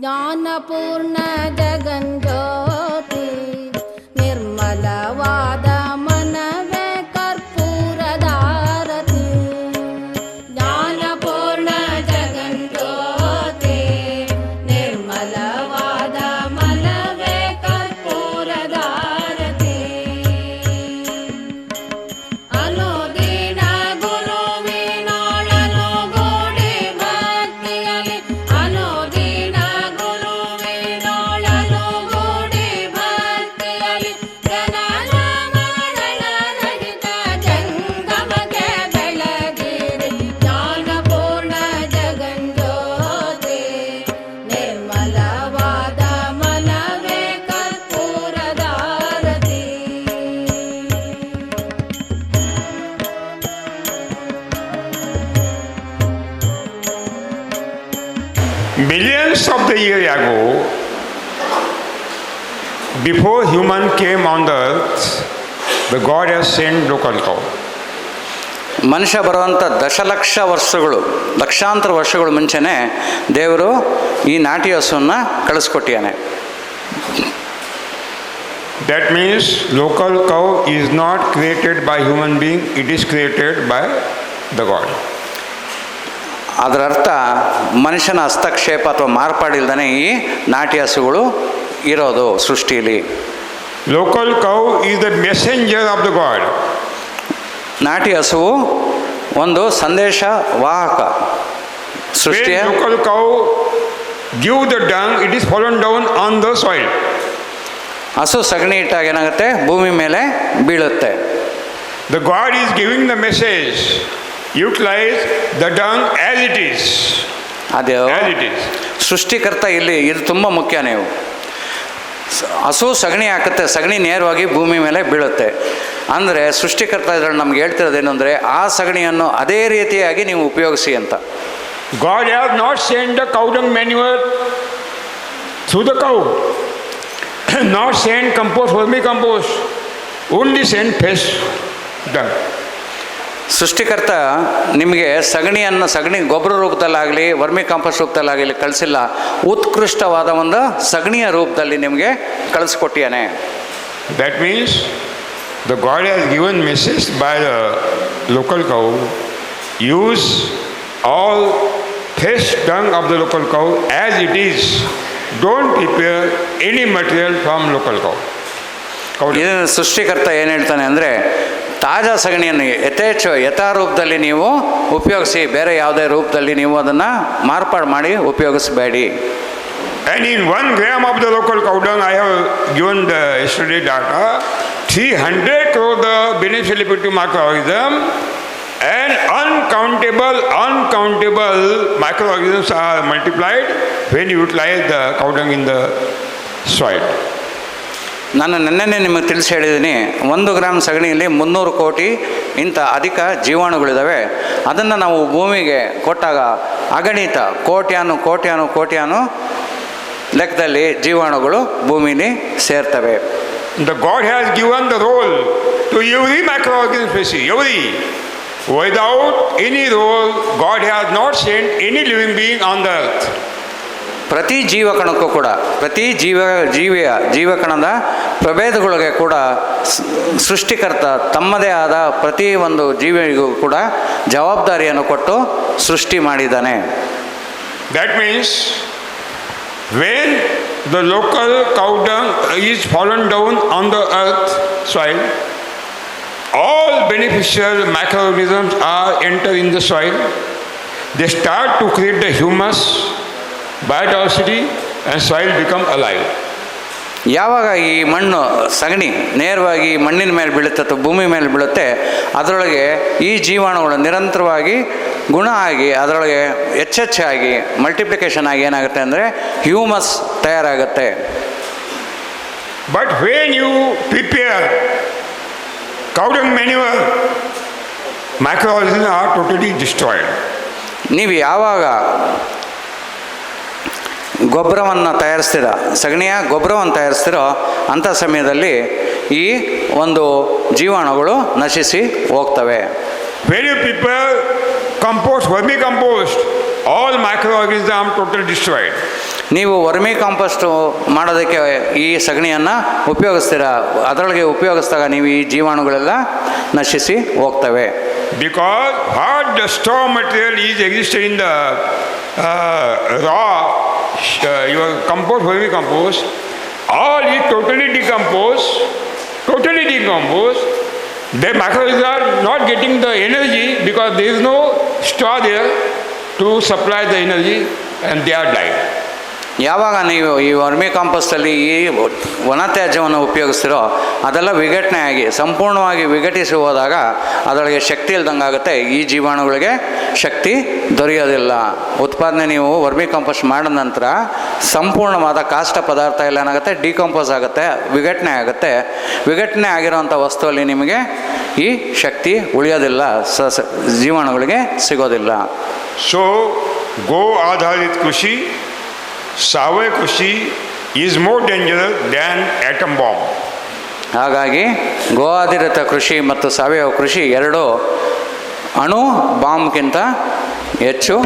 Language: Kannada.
ஞான Millions of the year ago, before human came on the earth, the God has sent local cow. ಮನುಷ್ಯ ಬರುವಂಥ ದಶಲಕ್ಷ ವರ್ಷಗಳು ಲಕ್ಷಾಂತರ ವರ್ಷಗಳು ಮುಂಚೆನೇ ದೇವರು ಈ ನಾಟಿ ಹಸುವನ್ನು ಕಳಿಸ್ಕೊಟ್ಟಿಯಾನೆ That means local cow is not created by human being, it is created by the God. ಅದರ ಅರ್ಥ ಮನುಷ್ಯನ ಹಸ್ತಕ್ಷೇಪ ಅಥವಾ ಮಾರ್ಪಾಡಿಲ್ದೇ ಈ ನಾಟಿ ಹಸುಗಳು ಇರೋದು ಸೃಷ್ಟಿಯಲ್ಲಿ. Local cow is the messenger of the god ನಾಟಿ ಹಸುವು ಒಂದು ಸಂದೇಶ ವಾಹಕ ಸೃಷ್ಟಿಯ. Local cow give the dung it is fallen down on the soil ಹಸು ಸಗಣಿ ಇಟ್ಟಾಗ ಏನಾಗುತ್ತೆ? ಭೂಮಿ ಮೇಲೆ ಬೀಳುತ್ತೆ. The god is giving the message utilise the dung as it is ಅದೇ ಆಸ್ ಇಟ್ ಈಸ್ ಸೃಷ್ಟಿಕರ್ತ ಇಲ್ಲಿ ಇದು ತುಂಬ ಮುಖ್ಯ ನೀವು. ಹಸು ಸಗಣಿ ಹಾಕುತ್ತೆ ಸಗಣಿ ನೇರವಾಗಿ ಭೂಮಿ ಮೇಲೆ ಬೀಳುತ್ತೆ. ಅಂದರೆ ಸೃಷ್ಟಿಕರ್ತ ಇದ್ರಲ್ಲಿ ನಮ್ಗೆ ಹೇಳ್ತಿರೋದು ಅಂದರೆ ಆ ಸಗಣಿಯನ್ನು ಅದೇ ರೀತಿಯಾಗಿ ನೀವು ಉಪಯೋಗಿಸಿ ಅಂತ. God have not send the cow cow dung manure through the cow not send compost vermicompost only send fresh dung ಸೃಷ್ಟಿಕರ್ತ ನಿಮಗೆ ಸಗಣಿಯನ್ನು ಸಗಣಿ ಗೊಬ್ಬರ ರೂಪದಲ್ಲಾಗಲಿ ವರ್ಮಿ ಕಾಂಪೋಸ್ಟ್ ರೂಪದಲ್ಲಾಗಲಿ ಕಳಿಸಿಲ್ಲ. ಉತ್ಕೃಷ್ಟವಾದ ಒಂದು ಸಗಣಿಯ ರೂಪದಲ್ಲಿ ನಿಮಗೆ ಕಳಿಸ್ಕೊಟ್ಟಿಯಾನೆ. That means the god has given message by the local cow use all fresh dung of the local cow as it is don't prepare any material from local cow. ಇದನ್ನು ಸೃಷ್ಟಿಕರ್ತ ಏನು ಹೇಳ್ತಾನೆ ಅಂದರೆ ತಾಜಾ ಸಗಣಿಯನ್ನು ಯಥೇಚ್ಛ ಯಥಾರೂಪದಲ್ಲಿ ನೀವು ಉಪಯೋಗಿಸಿ, ಬೇರೆ ಯಾವುದೇ ರೂಪದಲ್ಲಿ ನೀವು ಅದನ್ನು ಮಾರ್ಪಾಡು ಮಾಡಿ ಉಪಯೋಗಿಸಬೇಡಿ. And in one gram of the local cow dung I have given the study data three hundred the crore beneficial microorganism and uncountable uncountable microorganisms are multiplied when utilise the cow dung in the soil ನಾನು ನಿನ್ನೆ ನಿಮಗೆ ತಿಳಿಸಿ ಹೇಳಿದ್ದೀನಿ, ಒಂದು ಗ್ರಾಮ್ ಸಗಣಿಯಲ್ಲಿ ಮುನ್ನೂರು ಕೋಟಿ ಇಂಥ ಅಧಿಕ ಜೀವಾಣುಗಳಿದ್ದಾವೆ ಅದನ್ನು ನಾವು ಭೂಮಿಗೆ ಕೊಟ್ಟಾಗ ಅಗಣಿತ ಕೋಟ್ಯಾನು ಕೋಟ್ಯಾನು ಕೋಟ್ಯಾನು ಲೆಕ್ಕದಲ್ಲಿ ಜೀವಾಣುಗಳು ಭೂಮಿಲಿ ಸೇರ್ತವೆ. The god has given the role to every microorganism every without any role god has not sent any living being on the ಪ್ರತಿ ಜೀವಕಣಕ್ಕೂ ಕೂಡ, ಪ್ರತಿ ಜೀವ, ಜೀವಿಯ, ಜೀವಕಣದ ಪ್ರಭೇದಗಳಿಗೆ ಕೂಡ ಸೃಷ್ಟಿಕರ್ತ ತಮ್ಮದೇ ಆದ ಪ್ರತಿ ಒಂದು ಜೀವಿಗೂ ಕೂಡ ಜವಾಬ್ದಾರಿಯನ್ನು ಕೊಟ್ಟು ಸೃಷ್ಟಿ ಮಾಡಿದ್ದಾನೆ. That means when the local cow is fallen down on the earth soil all beneficial beneficial are enter in the soil they start to create the the humus, and soil become alive. ಯಾವಾಗ ಈ ಮಣ್ಣು ಸಗಣಿ ನೇರವಾಗಿ ಮಣ್ಣಿನ ಮೇಲೆ ಬೀಳುತ್ತೆ ಅಥವಾ ಭೂಮಿ ಮೇಲೆ ಬೀಳುತ್ತೆ ಅದರೊಳಗೆ ಈ ಜೀವಾಣುಗಳು ನಿರಂತರವಾಗಿ ಗುಣ ಆಗಿ ಅದರೊಳಗೆ ಹೆಚ್ಚೆಚ್ಚಾಗಿ ಮಲ್ಟಿಪ್ಲಿಕೇಶನ್ ಆಗಿ ಏನಾಗುತ್ತೆ ಅಂದರೆ humus ತಯಾರಾಗುತ್ತೆ but when you prepare cow dung manure, are totally destroyed destroyed. ನೀವು ಯಾವಾಗ ಗೊಬ್ಬರವನ್ನು ತಯಾರಿಸ್ತೀರ? ಸಗಣಿಯ ಗೊಬ್ಬರವನ್ನು ತಯಾರಿಸ್ತಿರೋ ಅಂಥ ಸಮಯದಲ್ಲಿ ಈ ಒಂದು ಜೀವಾಣುಗಳು ನಶಿಸಿ ಹೋಗ್ತವೆ. Very people compost vermicompost all all microorganisms total destroyed ನೀವು ವರ್ಮಿ ಕಾಂಪೋಸ್ಟ್ ಮಾಡೋದಕ್ಕೆ ಈ ಸಗಣಿಯನ್ನು ಉಪಯೋಗಿಸ್ತೀರಾ? ಅದರೊಳಗೆ ಉಪಯೋಗಿಸಿದಾಗ ನೀವು ಈ ಜೀವಾಣುಗಳೆಲ್ಲ ನಶಿಸಿ ಹೋಗ್ತವೆ. Because hard the straw material is existed in the uh, your compost, vermicompost, all is totally decomposed, totally decomposed. The microorganisms are not getting the energy because there is no straw there to supply the energy and they are dying. ಯಾವಾಗ ನೀವು ಈ ವರ್ಮಿ ಕಾಂಪೋಸ್ಟಲ್ಲಿ ಈ ಒಣ ತ್ಯಾಜ್ಯವನ್ನು ಉಪಯೋಗಿಸ್ತಿರೋ ಅದೆಲ್ಲ ವಿಘಟನೆ ಆಗಿ ಸಂಪೂರ್ಣವಾಗಿ ವಿಘಟಿಸಿ ಹೋದಾಗ ಅದರೊಳಗೆ ಶಕ್ತಿ ಇಲ್ದಂಗೆ ಆಗುತ್ತೆ ಈ ಜೀವಾಣುಗಳಿಗೆ ಶಕ್ತಿ ದೊರೆಯೋದಿಲ್ಲ. ಉತ್ಪಾದನೆ ನೀವು ವರ್ಮಿ ಕಾಂಪೋಸ್ಟ್ ಮಾಡಿದ ನಂತರ ಸಂಪೂರ್ಣವಾದ ಕಾಷ್ಟ ಪದಾರ್ಥ ಎಲ್ಲ ಏನಾಗುತ್ತೆ? ಡಿಕಂಪೋಸ್ ಆಗುತ್ತೆ ವಿಘಟನೆ ಆಗುತ್ತೆ. ವಿಘಟನೆ ಆಗಿರೋವಂಥ ವಸ್ತುವಲ್ಲಿ ನಿಮಗೆ ಈ ಶಕ್ತಿ ಉಳಿಯೋದಿಲ್ಲ. ಸ ಜೀವಾಣುಗಳಿಗೆ ಸಿಗೋದಿಲ್ಲ. ಸೊ ಗೋ ಆಧಾರಿತ krushi, ಸಾವಯವ ಕೃಷಿ is more danger than atom bomb ಹಾಗಾಗಿ ಗೋವಾದಿರತ ಕೃಷಿ ಮತ್ತು ಸಾವಯವ ಕೃಷಿ ಎರಡು ಅಣು ಬಾಂಬ್ಗಿಂತ ಹೆಚ್ಚು